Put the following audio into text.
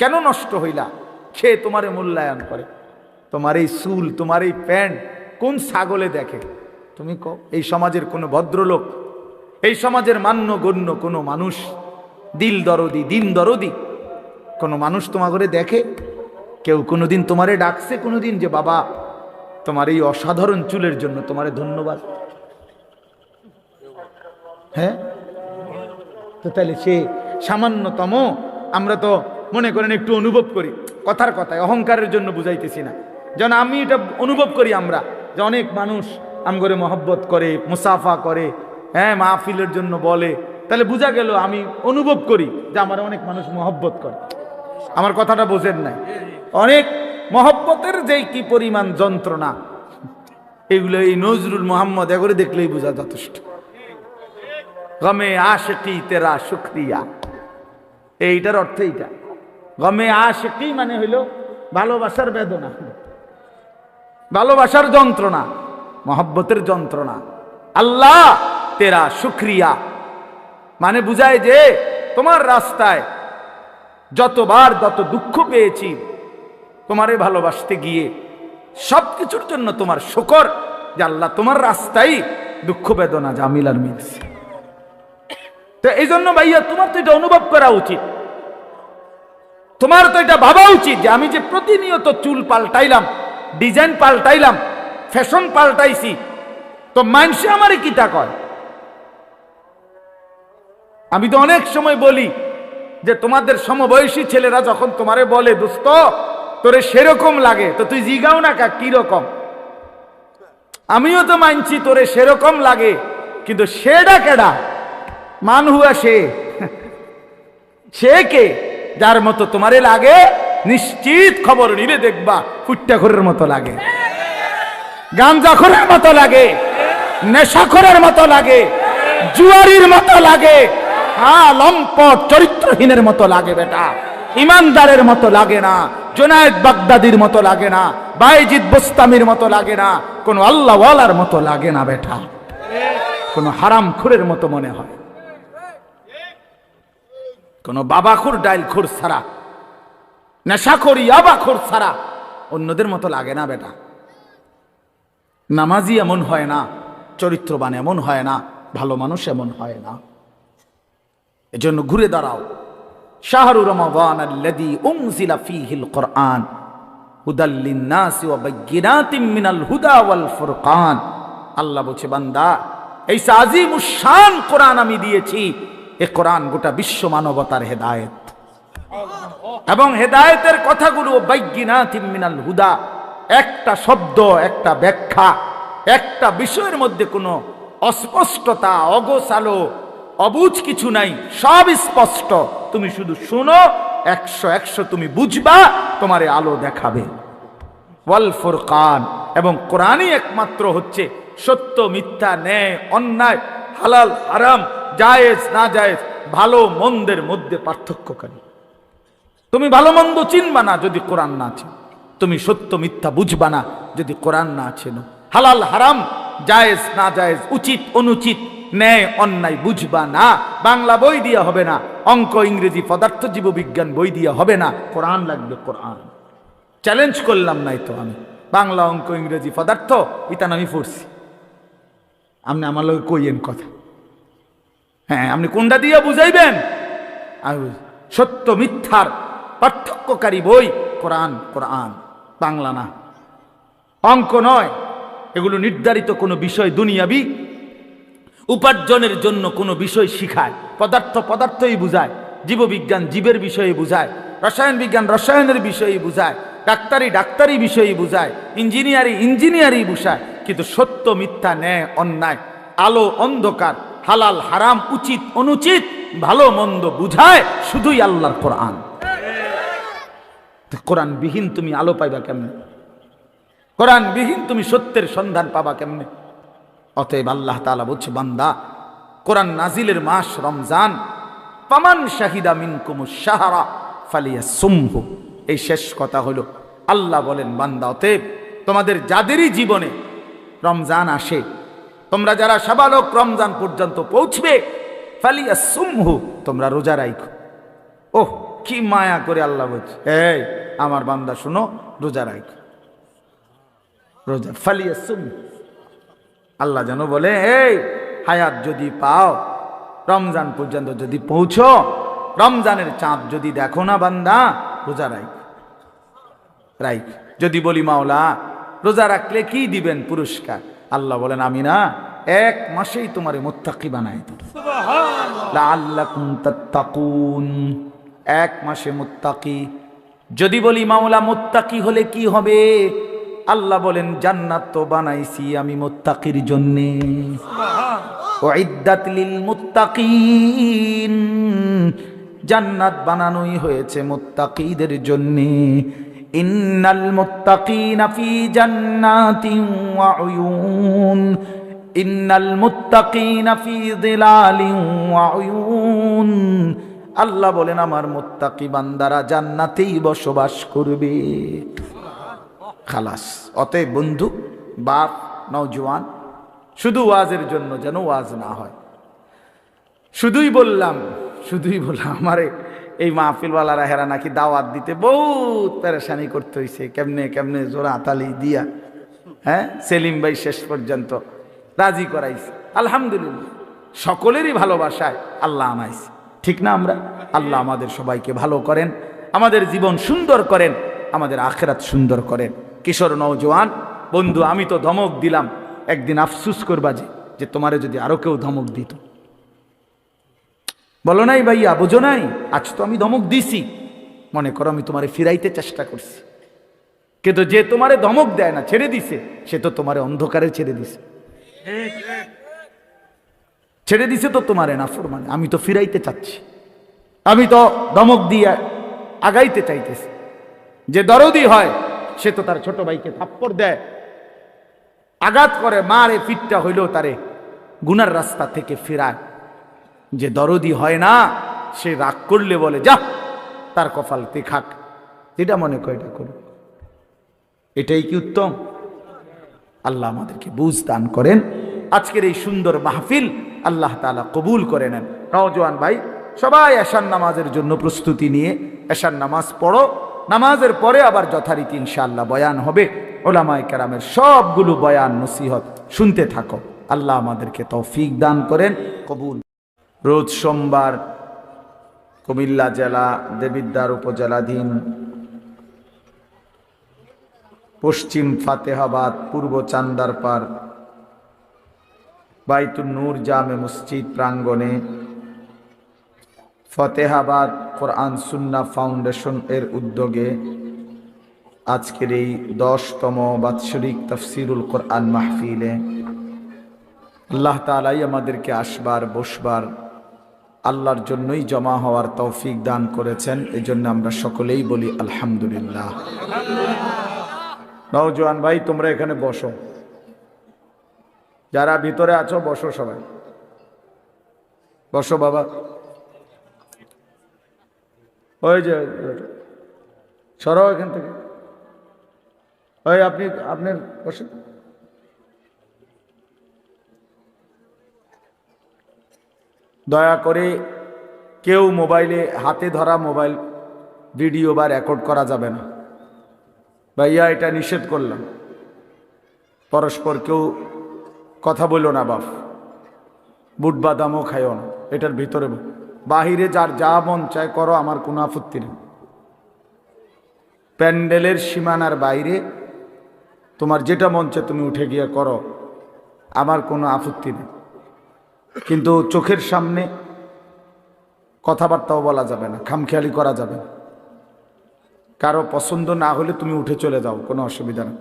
কেন নষ্ট হইলা? সে তোমারে মূল্যায়ন করে। তোমার এই চুল, তোমার এই প্যান্ট কোন ছাগলে দেখে? তুমি কো এই সমাজের কোনো ভদ্রলোক, এই সমাজের মান্য গণ্য কোনো মানুষ, দিল দরদি, দিন দরদি, কোনো মানুষ তোমার ঘরে দেখে? কেউ কোনোদিন তোমারে ডাকছে, কোনোদিন যে বাবা, তোমার এই অসাধারণ চুলের জন্য তোমারে ধন্যবাদ। হ্যাঁ? তো তাহলে সে সামান্যতম, আমরা তো মনে করেন একটু অনুভব করি। কথার কথায়, অহংকারের জন্য বুঝাইতেছি না। যেন আমি এটা অনুভব করি আমরা, যে অনেক মানুষ আমগরে মহব্বত করে, মুসাফা করে হ্যাঁ মাহফিলের জন্য বলে। তাহলে বোঝা গেল আমি অনুভব করি যে আমার অনেক মানুষ মহব্বত করে। আমার কথাটা বোঝেন নাই। অনেক মহব্বতের যেই কি পরিমাণ যন্ত্রণা, এগুলো এই নজরুল মোহাম্মদ এগুলো দেখলেই বোঝা যথেষ্ট। গমে আশকি তেরা শুক্রিয়া। এইটার অর্থ এইটা। গমে আশকি মানে হইল ভালোবাসার বেদনা। ভালোবাসার যন্ত্রণা, মহব্বতের যন্ত্রণা। আল্লাহ তেরা শুক্রিয়া। মানে বুঝায় যে তোমার রাস্তায় যতবার যত দুঃখ পেয়েছি, তোমারে ভালোবাসতে গিয়ে সব কিছুর জন্য তোমার শকর যে আল্লাহ তোমার রাস্তায় দুঃখ, বেদনা জামিলার মিলছে। তো এই জন্য ভাইয়া, তোমার তো এটা অনুভব করা উচিত। তোমার তো এটা ভাবা উচিত যে আমি যে প্রতিনিয়ত চুল পাল্টাইলাম, ডিজাইন পাল্টাইলাম, ফ্যাশন পাল্টাইছি, তো মানুষে আমারে কিতা কয়? আমি তো অনেক সময় বলি যে তোমাদের সমবয়সী ছেলেরা যখন তোমারে বলে, দোস্ত, তোরে সেরকম লাগে, তো তুই জিগাও না কা কীরকম আমিও তো মানছি তোরে সেরকম লাগে, কিন্তু সেটা কেডা? মান হুয়া সে। সে কে? যার মতো তোমারে লাগে, নিশ্চিত খবর নিলে দেখবা ফুট্টাখরের মতো লাগে। গাঞ্জাখরের মতো লাগে, নেশাখরের মতো লাগে, জুয়ারির মতো লাগে হ্যাঁ লম্পট চরিত্রহীনের মতো লাগে বেটা। ইমানদারের মতো লাগে না, জোনায়েদ বাগদাদির মতো লাগে না, বাইজিদ বোস্তামির মতো লাগে না, কোনো আল্লাহওয়ালার মতো লাগে না বেটা। কোনো হারাম খুরের মতো মনে হয়। কোনো ডাইল খুর ছাড়া, নেশাখোর ইয়াবাখোর ছাড়া অন্যদের মতো লাগে না বেটা। নামাজি এমন হয় না, চরিত্রবান এমন হয় না, ভালো মানুষ এমন হয় না। এজন্য ঘুরে দাঁড়াও। শাহরু রমাদান আল্লাযী লিন-নাসি হুদা ওয়াল আল্লাহ বলছে, বান্দা, এই আজিমুশ শান কোরআন আমি দিয়েছি এ কোরআন গোটা বিশ্ব মানবতার হেদায়েত। এবং হেদায়েতের কথাগুলো হুদা, একটা শব্দ, একটা ব্যাখ্যা, একটা বিষয়ের মধ্যে কোনো অস্পষ্টতা, অগোছালো, অবুঝ কিছু নাই, সব স্পষ্ট। তুমি শুধু শুনো, একশো একশো তুমি বুঝবা, তোমারে আলো দেখাবে। ওয়াল ফুরকান, এবং কোরআনই একমাত্র হচ্ছে সত্য, মিথ্যা, ন্যায়, অন্যায়, হালাল, হারাম জায়েজ, না জায়েজ, ভালো মন্দের মধ্যে পার্থক্যকারী। তুমি ভালো মন্দ চিনবা না যদি কোরআন না চেনো। তুমি সত্য মিথ্যা বুঝবা না যদি কোরআন না চেনো। হালাল, হারাম, জায়েজ, না জায়েজ, উচিত, অনুচিত, ন্যায়, অন্যায় বুঝবা না। বাংলা বই দিয়ে হবে না, অঙ্ক, ইংরেজি, পদার্থ, জীববিজ্ঞান বই দিয়ে হবে না, কোরআন লাগবে কোরআন। চ্যালেঞ্জ করলাম নাই তো আমি। বাংলা অঙ্ক, ইংরেজি, পদার্থ ইতান আমি পড়ছি। আপনি আমার লোক কইয়েন কথা। হ্যাঁ আপনি কোনটা দিয়ে বুঝাইবেন? বুঝ- সত্য মিথ্যার পার্থক্যকারী বই, কোরআন কোরআন, বাংলা না। অঙ্ক নয়, এগুলো নির্ধারিত কোনো বিষয় দুনিয়াবি। উপার্জনের জন্য কোনো বিষয় শিখায়, পদার্থ পদার্থই বুঝায়, জীববিজ্ঞান জীবের বিষয়ে বুঝায়, রসায়ন বিজ্ঞান রসায়নের বিষয়ে বুঝায়, ডাক্তারি ডাক্তারি বিষয়ে বুঝায়, ইঞ্জিনিয়ারি ইঞ্জিনিয়ারি বুঝায়, কিন্তু সত্য মিথ্যা ন্যায় অন্যায়, আলো অন্ধকার হালাল, হারাম, উচিত, অনুচিত, ভালো, মন্দ বুঝায় শুধুই আল্লাহর কোরআন। কোরআন বিহীন তুমি আলো পাইবা কেমনে? কোরআন বিহীন তুমি সত্যের সন্ধান পাবা কেমনে? অতএব আল্লাহ তালা বলছে, বান্দা, কোরআন নাজিলের মাস রমজান পামান শাহিদা মিনকুম সাহারা ফালিয়া সুমহু এই শেষ কথা হলো, আল্লাহ বলেন, বান্দা, অতএব তোমাদের যাদেরই জীবনে রমজান আসে তোমরা যারা সাবালক রমজান পর্যন্ত পৌঁছবে ফালিয়া সুমহু তোমরা রোজা রাইখো। ওহ, কি মায়া করে আল্লাহ বলছে। এই, আমার বান্দা, শুনো, রোজা রাখ রোজা ফালিয়া সুম আল্লাহ যেন বলে, এই, হায়াত যদি পাও, রমজান পর্যন্ত যদি পৌঁছো, রমজানের চাঁদ যদি দেখো না বান্দা, রোজা রাখ রাইট যদি বলি, মাওলা, রোজা রাখলে কি দিবেন পুরস্কার? আল্লাহ বলেন আমি না এক মাসেই তোমার মোত্তাকি বানাই তাত্তাকুন। এক মাসে মোত্তাকি। যদি বলি মাওলা মুত্তাকি হলে কি হবে? আল্লাহ বলেন জান্নাত তো বানাইছি আমি মোত্তাকির জন্যে। মুত্তাকিন। জান্নাত বানানোই হয়েছে মুত্তাকিদের জন্যে। ইন্নাল মুত্তাকিনা ফি জান্নাতিন ওয়া উয়ুন। ইন্নাল মুত্তাকিনা ফি যিলালিন ওয়া আল্লাহ বলেন, আমার মুত্তাকি বান্দারা জান্নাতেই বসবাস করবে। খালাস। অতএব বন্ধু, বাপ, নওজোয়ান, শুধু ওয়াজের জন্য যেন ওয়াজ না হয়। শুধুই বললাম শুধুই বললাম, আমারে এই মাহফিলওয়ালারা হেরা নাকি দাওয়াত দিতে বহুত পেরেশানি করতে হয়েছে কেমনে কেমনে জোড়া আতালি দিয়া হ্যাঁ? সেলিম ভাই শেষ পর্যন্ত রাজি করাইছে। আলহামদুলিল্লাহ। সকলেরই ভালোবাসায় আল্লাহ আনাইছে। ঠিক না আমরা? আল্লাহ আমাদের সবাইকে ভালো করেন, আমাদের জীবন সুন্দর করেন, আমাদের আখেরাত সুন্দর করেন। কিশোর নৌজওয়ান বন্ধু, আমি তো ধমক দিলাম। একদিন আফসুস করবা যে যে তোমারে যদি আরও কেউ ধমক দিত। বলো নাই ভাইয়া, বোঝো নাই? আজ তো আমি ধমক দিছি। মনে করো আমি তোমারে ফিরাইতে চেষ্টা করছি। কিন্তু যে তোমারে ধমক দেয় না, ছেড়ে দিছে, সে তো তোমারে অন্ধকারে ছেড়ে দিছে। ছেড়ে দিছে তো তোমারে না মানে আমি তো ফিরাইতে চাচ্ছি। আমি তো ধমক দিয়ে আগাইতে চাইতেছি। যে দরদি হয়, সে তো তার ছোট ভাইকে থাপ্পড় দেয়। আঘাত করে, মারে, ফিটটা হইলেও তারে গুনার রাস্তা থেকে ফেরায়। যে দরদি হয় না, সে রাগ করলে বলে, যা, তার কপালতে খাক। এটা মনে করো এটাই কি উত্তম? আল্লাহ আমাদেরকে বুঝ দান করেন। আজকের এই সুন্দর মাহফিল আল্লাহ তালা কবুল করে নেন। নওজোয়ান ভাই, সবাই এশান নামাজের জন্য প্রস্তুতি নিয়ে এশান নামাজ পড়ো। নামাজের পরে আবার যথারীতি ইনশাআল্লাহ বয়ান হবে। ওলামায় কেরামের সবগুলো বয়ান, নসিহত শুনতে থাকো। আল্লাহ আমাদেরকে তৌফিক দান করেন, কবুল রোজ সোমবার কুমিল্লা জেলা দেবিদ্বার উপজেলাধীন পশ্চিম ফাতেহাবাদ, পূর্ব চান্দারপাড় বাইতুল নূর জামে মসজিদ প্রাঙ্গণে ফতেহাবাদ কোরআন সুন্না ফাউন্ডেশন এর উদ্যোগে আজকের এই দশতম বাৎসরিক তফসিরুল কোরআন মাহফিলে আল্লাহ তালাই আমাদেরকে আসবার, বসবার আল্লাহর জন্যই জমা হওয়ার তৌফিক দান করেছেন এই জন্য আমরা সকলেই বলি আলহামদুলিল্লাহ। নওজোয়ান ভাই, তোমরা এখানে বসো। যারা ভিতরে আছো, বসো সবাই। বসো বাবা। ওই যে সরাও এখান থেকে। ওই, আপনি, আপনার বসে দয়া করে কেউ মোবাইলে, হাতে ধরা মোবাইল ভিডিও বা রেকর্ড করা যাবে না। ভাইয়া, এটা নিষেধ করলাম। পরস্পর কেউ কথা বলল না বাপ বুট বাদামও খাইও না, এটার ভিতরে বাহিরে যার যা মন চায় করো, আমার কোনো আপত্তি নেই। প্যান্ডেলের সীমানার বাইরে তোমার যেটা মন চায় তুমি উঠে গিয়ে করো, আমার কোনো আপত্তি নেই। কিন্তু চোখের সামনে কথাবার্তাও বলা যাবে না, খামখেয়ালি করা যাবে না। কারও পছন্দ না হলে তুমি উঠে চলে যাও, কোনো অসুবিধা নেই।